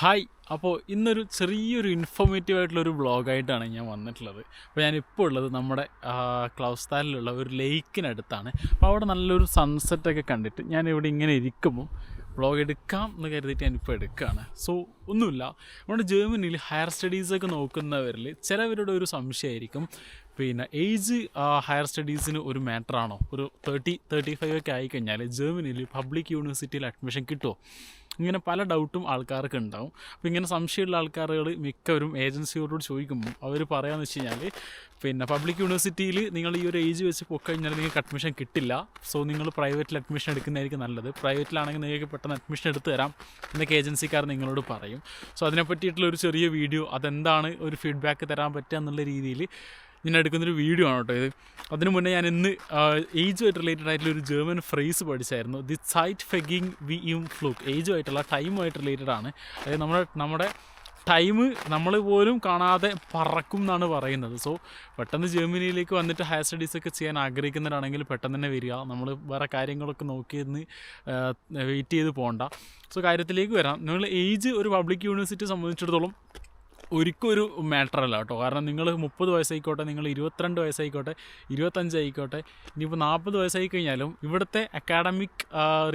Hi. അപ്പോൾ ഇന്നൊരു ചെറിയൊരു ഇൻഫോർമേറ്റീവ് ആയിട്ടുള്ള ഒരു വ്ളോഗായിട്ടാണ് ഞാൻ വന്നിട്ടുള്ളത്. അപ്പോൾ ഞാനിപ്പോൾ ഉള്ളത് നമ്മുടെ ക്ലൗസ്താലിലുള്ള ഒരു ലേക്കിനടുത്താണ്. അപ്പോൾ അവിടെ നല്ലൊരു സൺസെറ്റൊക്കെ കണ്ടിട്ട് ഞാൻ ഇവിടെ ഇങ്ങനെ ഇരിക്കുമ്പോൾ വ്ളോഗ് എടുക്കാം എന്ന് കരുതിയിട്ട് ഞാനിപ്പോൾ എടുക്കുകയാണ് സോ ഒന്നുമില്ല. നമ്മുടെ ജർമ്മനിയിൽ ഹയർ സ്റ്റഡീസൊക്കെ നോക്കുന്നവരിൽ ചിലവരുടെ ഒരു സംശയമായിരിക്കും. പിന്നെ ഏജ് ഹയർ സ്റ്റഡീസിന് ഒരു മാറ്ററാണോ? ഒരു തേർട്ടി തേർട്ടി ഫൈവ് ഒക്കെ ആയിക്കഴിഞ്ഞാൽ ജർമ്മനിയിൽ പബ്ലിക് യൂണിവേഴ്സിറ്റിയിൽ അഡ്മിഷൻ കിട്ടുമോ ഇങ്ങനെ പല ഡൗട്ടും ആൾക്കാർക്ക് ഉണ്ടാവും. അപ്പോൾ ഇങ്ങനെ സംശയമുള്ള ആൾക്കാരുകൾ മിക്കവരും ഏജൻസിയോട് ചോദിക്കുമ്പോൾ അവർ പറയാമെന്ന് വെച്ച് കഴിഞ്ഞാൽ പിന്നെ പബ്ലിക് യൂണിവേഴ്സിറ്റിയിൽ നിങ്ങൾ ഈ ഒരു ഏജ് വെച്ച് പോയിക്കഴിഞ്ഞാൽ നിങ്ങൾക്ക് അഡ്മിഷൻ കിട്ടില്ല. സോ നിങ്ങൾ പ്രൈവറ്റിൽ അഡ്മിഷൻ എടുക്കുന്നതായിരിക്കും നല്ലത്. പ്രൈവറ്റിലാണെങ്കിൽ നിങ്ങൾക്ക് പെട്ടെന്ന് അഡ്മിഷൻ എടുത്ത് തരാം എന്നൊക്കെ ഏജൻസിക്കാർ നിങ്ങളോട് പറയും. സോ അതിനെ പറ്റിയിട്ടുള്ള ഒരു ചെറിയ വീഡിയോ അതെന്താണ് ഒരു ഫീഡ്ബാക്ക് തരാൻ പറ്റുക എന്നുള്ള രീതിയിൽ ഞാൻ എടുക്കുന്നൊരു വീഡിയോ ആണ് കേട്ടോ ഇത്. അതിനു മുന്നേ ഞാൻ ഇന്ന് ഏജുമായിട്ട് റിലേറ്റഡ് ആയിട്ടുള്ള ഒരു ജർമ്മൻ ഫ്രേസ് പഠിച്ചായിരുന്നു. ദി സൈറ്റ് ഫെഗിങ് വി ഇം ഫ്ലൂക്ക് ഏജുമായിട്ടുള്ള ടൈമുമായിട്ട് റിലേറ്റഡ് ആണ്. അതായത് നമ്മുടെ നമ്മുടെ ടൈം നമ്മൾ പോലും കാണാതെ പറക്കും എന്നാണ് പറയുന്നത്. സോ പെട്ടെന്ന് ജർമ്മനിയിലേക്ക് വന്നിട്ട് ഹയർ സ്റ്റഡീസൊക്കെ ചെയ്യാൻ ആഗ്രഹിക്കുന്നവരാണെങ്കിൽ പെട്ടെന്ന് തന്നെ വരിക. നമ്മൾ വേറെ കാര്യങ്ങളൊക്കെ നോക്കി നിന്ന് വെയിറ്റ് ചെയ്ത് പോകണ്ട സോ കാര്യത്തിലേക്ക് വരാം. നിങ്ങൾ ഏജ് ഒരു പബ്ലിക് യൂണിവേഴ്സിറ്റി സംബന്ധിച്ചിടത്തോളം ഒരിക്കലും ഒരു മാറ്റർ അല്ല കേട്ടോ. കാരണം നിങ്ങൾ മുപ്പത് വയസ്സായിക്കോട്ടെ നിങ്ങൾ ഇരുപത്തിരണ്ട് വയസ്സായിക്കോട്ടെ ഇരുപത്തഞ്ചായിക്കോട്ടെ ഇനിയിപ്പോൾ നാൽപ്പത് വയസ്സായി കഴിഞ്ഞാലും ഇവിടുത്തെ അക്കാഡമിക്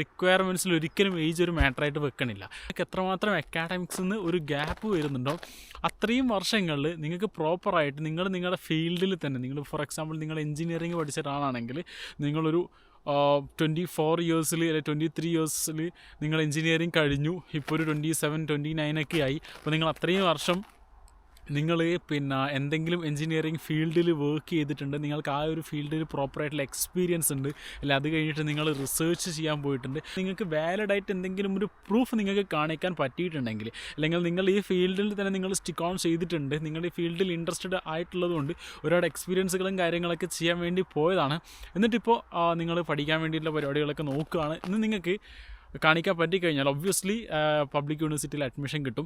റിക്വയർമെന്റ്സിൽ ഒരിക്കലും ഏജ് ഒരു മാറ്ററായിട്ട് വെക്കണില്ല. നിങ്ങൾക്ക് എത്രമാത്രം അക്കാഡമിക്സിൽ നിന്ന് ഒരു ഗ്യാപ്പ് വരുന്നുണ്ടോ അത്രയും വർഷങ്ങളിൽ നിങ്ങൾക്ക് പ്രോപ്പറായിട്ട് നിങ്ങൾ നിങ്ങളുടെ ഫീൽഡിൽ തന്നെ നിങ്ങൾ ഫോർ എക്സാമ്പിൾ നിങ്ങൾ എഞ്ചിനീയറിംഗ് പഠിച്ച ഒരാളാണെങ്കിൽ നിങ്ങളൊരു ട്വന്റി ഫോർ ഇയേഴ്സിൽ അല്ലെങ്കിൽ ട്വന്റി ത്രീ ഇയേഴ്സിൽ നിങ്ങൾ എഞ്ചിനീയറിംഗ് കഴിഞ്ഞു. ഇപ്പോൾ ഒരു ട്വന്റി സെവൻ ട്വന്റി നയനൊക്കെ ആയി. അപ്പോൾ നിങ്ങൾ അത്രയും വർഷം നിങ്ങൾ പിന്നെ എന്തെങ്കിലും എഞ്ചിനീയറിംഗ് ഫീൽഡിൽ വർക്ക് ചെയ്തിട്ടുണ്ട് നിങ്ങൾക്ക് ആ ഒരു ഫീൽഡിൽ പ്രോപ്പറായിട്ടുള്ള എക്സ്പീരിയൻസ് ഉണ്ട് അല്ല? അത് കഴിഞ്ഞിട്ട് നിങ്ങൾ റിസർച്ച് ചെയ്യാൻ പോയിട്ടുണ്ട്. നിങ്ങൾക്ക് വാലിഡായിട്ട് എന്തെങ്കിലും ഒരു പ്രൂഫ് നിങ്ങൾക്ക് കാണിക്കാൻ പറ്റിയിട്ടുണ്ടെങ്കിൽ അല്ലെങ്കിൽ നിങ്ങൾ ഈ ഫീൽഡിൽ തന്നെ നിങ്ങൾ സ്റ്റിക്ക് ഓൺ ചെയ്തിട്ടുണ്ട് നിങ്ങൾ ഈ ഫീൽഡിൽ ഇൻട്രസ്റ്റഡ് ആയിട്ടുള്ളതുകൊണ്ട് ഒരുപാട് എക്സ്പീരിയൻസുകളും കാര്യങ്ങളൊക്കെ ചെയ്യാൻ വേണ്ടി പോയതാണ്. എന്നിട്ടിപ്പോൾ നിങ്ങൾ പഠിക്കാൻ വേണ്ടിയിട്ടുള്ള പരിപാടികളൊക്കെ നോക്കുകയാണ്. ഇന്ന് നിങ്ങൾക്ക് കാണിക്കാൻ പറ്റിക്കഴിഞ്ഞാൽ ഒബ്വിയസ്ലി പബ്ലിക് യൂണിവേഴ്സിറ്റിയിൽ അഡ്മിഷൻ കിട്ടും.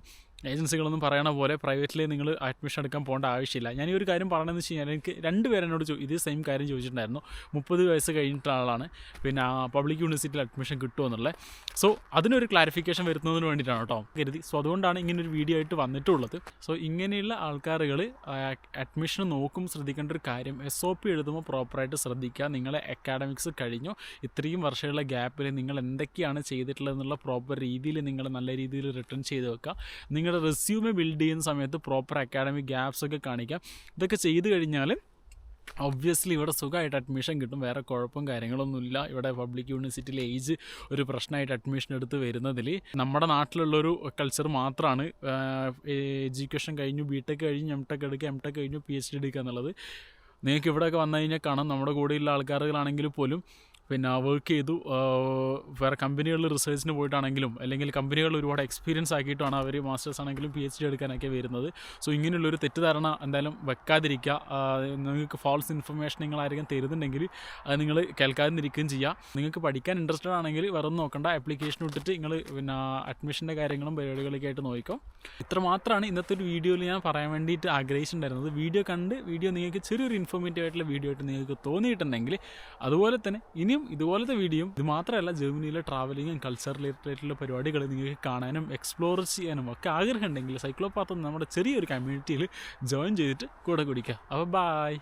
ഏജൻസികളൊന്നും പറയണ പോലെ പ്രൈവറ്റിൽ നിങ്ങൾ അഡ്മിഷൻ എടുക്കാൻ പോകേണ്ട ആവശ്യമില്ല. ഞാൻ ഈ ഒരു കാര്യം പറയണമെന്ന് വെച്ച് കഴിഞ്ഞാൽ എനിക്ക് രണ്ട് പേരെന്നോട് ഇതേ സെയിം കാര്യം ചോദിച്ചിട്ടുണ്ടായിരുന്നു. മുപ്പത് വയസ്സ് കഴിഞ്ഞിട്ടുള്ള ആളാണ്. പിന്നെ പബ്ലിക് യൂണിവേഴ്സിറ്റിയിൽ അഡ്മിഷൻ കിട്ടുമെന്നുള്ളത് സോ അതിനൊരു ക്ലാരിഫിക്കേഷൻ വരുന്നതിന് വേണ്ടിയിട്ടാണ് കേട്ടോ. കരുതി. സോ അതുകൊണ്ടാണ് ഇങ്ങനെ ഒരു വീഡിയോ ആയിട്ട് വന്നിട്ടുള്ളത്. സോ ഇങ്ങനെയുള്ള ആൾക്കാരുകൾ അഡ്മിഷൻ നോക്കും ശ്രദ്ധിക്കേണ്ട ഒരു കാര്യം എസ് ഒ പി എഴുതുമ്പോൾ പ്രോപ്പറായിട്ട് ശ്രദ്ധിക്കുക. നിങ്ങളെ അക്കാഡമിക്സ് കഴിഞ്ഞു. ഇത്രയും വർഷമുള്ള ഗ്യാപ്പിൽ നിങ്ങൾ എന്തൊക്കെയാണ് ചെയ്തിട്ടുള്ളത് എന്നുള്ള പ്രോപ്പർ രീതിയിൽ നിങ്ങൾ നല്ല രീതിയിൽ റിട്ടേൺ ചെയ്ത് വെക്കുക. നിങ്ങളുടെ റെസ്യൂമെ ബിൽഡ് ചെയ്യുന്ന സമയത്ത് പ്രോപ്പർ അക്കാഡമിക് ഗ്യാപ്സ് ഒക്കെ കാണിക്കുക. ഇതൊക്കെ ചെയ്ത് കഴിഞ്ഞാൽ ഒബ്വിയസ്ലി ഇവിടെ സുഖമായിട്ട് അഡ്മിഷൻ കിട്ടും. വേറെ കുഴപ്പം കാര്യങ്ങളൊന്നുമില്ല. ഇവിടെ പബ്ലിക് യൂണിവേഴ്സിറ്റിയിലെ ഏജ് ഒരു പ്രശ്നമായിട്ട് അഡ്മിഷൻ എടുത്ത് വരുന്നതിൽ നമ്മുടെ നാട്ടിലുള്ളൊരു കൾച്ചർ മാത്രമാണ് എഡ്യൂക്കേഷൻ കഴിഞ്ഞു ബി ടെക് കഴിഞ്ഞ് എം ടെക് എടുക്കുക എം ടെക് കഴിഞ്ഞു പി എച്ച് ഡി എടുക്കുക എന്നുള്ളത്. നിങ്ങൾക്ക് ഇവിടെയൊക്കെ വന്നു കഴിഞ്ഞാൽ കാണാം. നമ്മുടെ കൂടെയുള്ള ആൾക്കാരുകളാണെങ്കിൽ പോലും പിന്നെ വർക്ക് ചെയ്തു. വേറെ കമ്പനികളിൽ റിസർച്ചിന് പോയിട്ടാണെങ്കിലും അല്ലെങ്കിൽ കമ്പനികളിൽ ഒരുപാട് എക്സ്പീരിയൻസ് ആക്കിയിട്ടാണ് അവർ മാസ്റ്റേഴ്സ് ആണെങ്കിലും പി എച്ച് ഡി എടുക്കാനൊക്കെ വരുന്നത്. സോ ഇങ്ങനെയുള്ളൊരു തെറ്റിദ്ധാരണ എന്തായാലും വെക്കാതിരിക്കുക. നിങ്ങൾക്ക് ഫോൾസ് ഇൻഫർമേഷൻ നിങ്ങൾ ആരെങ്കിലും തരുന്നുണ്ടെങ്കിൽ അത് നിങ്ങൾ കേൾക്കാതിരിക്കുകയും ചെയ്യുക. നിങ്ങൾക്ക് പഠിക്കാൻ ഇൻട്രസ്റ്റഡ് ആണെങ്കിൽ വേറെ നോക്കണ്ട. ആപ്ലിക്കേഷൻ ഇട്ടിട്ട് നിങ്ങൾ പിന്നെ അഡ്മിഷന്റെ കാര്യങ്ങളും പരിപാടികളൊക്കെ ആയിട്ട് നോക്കിക്കോ. ഇത്ര മാത്രമാണ് ഇന്നത്തെ ഒരു വീഡിയോയിൽ ഞാൻ പറയാൻ വേണ്ടിയിട്ട് ആഗ്രഹിച്ചിട്ടുണ്ടായിരുന്നത്. വീഡിയോ കണ്ട് വീഡിയോ നിങ്ങൾക്ക് ചെറിയൊരു ഇൻഫോർമേറ്റീവ് ആയിട്ടുള്ള വീഡിയോ ആയിട്ട് നിങ്ങൾക്ക് തോന്നിയിട്ടുണ്ടെങ്കിൽ അതുപോലെ തന്നെ ഇനിയും ഇതുപോലത്തെ വീഡിയോ ഇത് മാത്രമല്ല ജർമ്മനിയിലെ ട്രാവലിങ്ങും കൾച്ചർ റിലേറ്റഡായിട്ടുള്ള പരിപാടികൾ നിങ്ങൾക്ക് കാണാനും എക്സ്പ്ലോർ ചെയ്യാനും ഒക്കെ ആഗ്രഹമുണ്ടെങ്കിൽ സൈക്ലോപാത്ത് നമ്മുടെ ചെറിയൊരു കമ്മ്യൂണിറ്റിയിൽ ജോയിൻ ചെയ്തിട്ട് കൂടെ കുടിക്കുക അപ്പോൾ ബായ്